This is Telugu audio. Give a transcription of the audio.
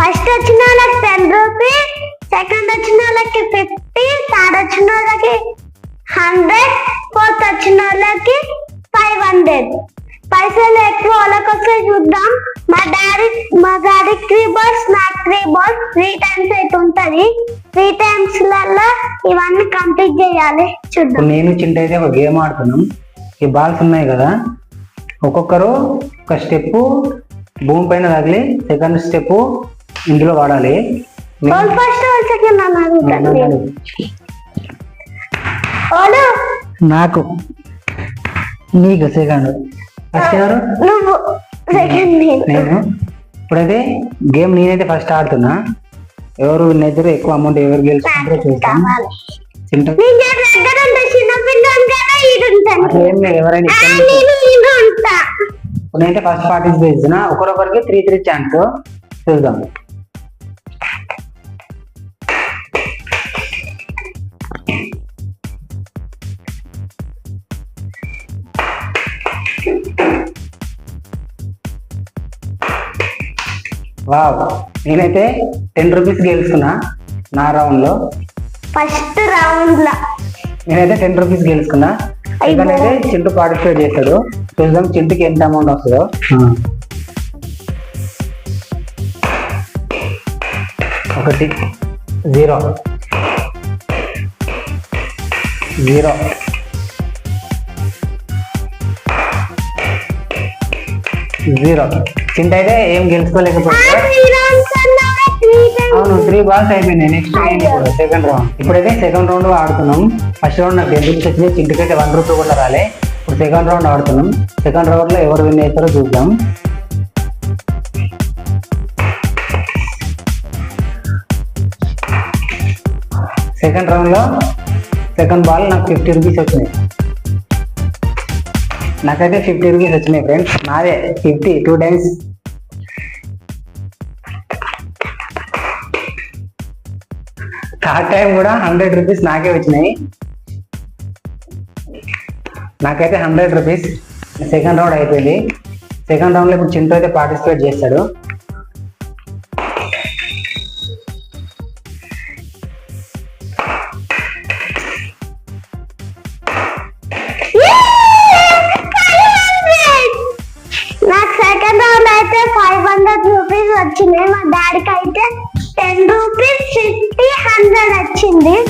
ఫస్ట్ వచ్చిన వాళ్ళకి టెన్ రూపీ సెకండ్ వచ్చిన వాళ్ళకి ఫిఫ్టీ థర్డ్ వచ్చిన వాళ్ళకి హండ్రెడ్ ఫోర్త్ వచ్చిన వాళ్ళకి ఫైవ్ హండ్రెడ్ పైసలు ఎక్కువ వాళ్ళకి వస్తే చూద్దాం. మా డాడీ మా డాడీ త్రీ బాల్స్ నాకు త్రీ బాల్స్ త్రీ టైమ్స్ అయితే ఉంటది. త్రీ టైమ్స్లలో ఇవన్నీ కంప్లీట్ చేయాలి. చూద్దాం. నేను చింత అయితే ఒక గేమ్ ఆడుతున్నాం. ఈ బాల్స్ ఉన్నాయి కదా. ఒక్కొక్కరు ఒక స్టెప్ భూమి పైన తగిలి సెకండ్ స్టెప్ ఇందులో వాడాలి. నాకు. నీకు సెకండ్ ఫస్ట్ ఎవరు? సెకండ్ నేను. ఇప్పుడైతే గేమ్ నేనైతే ఫస్ట్ ఆడుతున్నా. ఎవరు విన్ అవుతారో ఎక్కువ అమౌంట్ ఎవరు గెలుచుకుంటారో చూస్తాం ఎవరైనా నేనైతే ఫస్ట్ పార్టిసిపేట్ చేసిన ఒకరొకరికి త్రీ త్రీ ఛాన్స్ చూద్దాం. వావ్. నేనైతే టెన్ రూపీస్ గెలుచుకున్నా నా రౌండ్లో. ఫస్ట్ రౌండ్ లా నేనైతే టెన్ రూపీస్ గెలుచుకున్నా. అయితే చింటూ పార్టిసిపేట్ చేస్తాడు. చూద్దాం చింటుకి ఎంత అమౌంట్ వస్తుందో. ఒకటి జీరో. జీరో. జీరో చింత అయితే ఏం త్రీ టైమ్స్ అవును త్రీ బాల్స్ అయిపోయినాయి. నెక్స్ట్ సెకండ్ రౌండ్ ఇప్పుడైతే సెకండ్ రౌండ్ ఆడుతున్నాం. ఫస్ట్ రౌండ్ నాకు రూపీస్ వచ్చింది చింటికైతే వన్ రూపీ కూడా రాలే. ఇప్పుడు సెకండ్ రౌండ్ ఆడుతున్నాం. సెకండ్ రౌండ్లో ఎవరు విన్ అవుతారో చూద్దాం. సెకండ్ రౌండ్లో సెకండ్ బాల్ నాకు ఫిఫ్టీ రూపీస్ వచ్చినాయి. నాకైతే ఫిఫ్టీ రూపీస్ వచ్చినాయి ఫ్రెండ్స్ నాదే fifty two times third time కూడా హండ్రెడ్ రూపీస్ నాకే వచ్చినాయి. నాకైతే హండ్రెడ్ రూపీస్ సెకండ్ రౌండ్ అయిపోయింది. సెకండ్ రౌండ్లో ఇప్పుడు చింటూ అయితే పార్టిసిపేట్ చేస్తాడు. వచ్చినాయి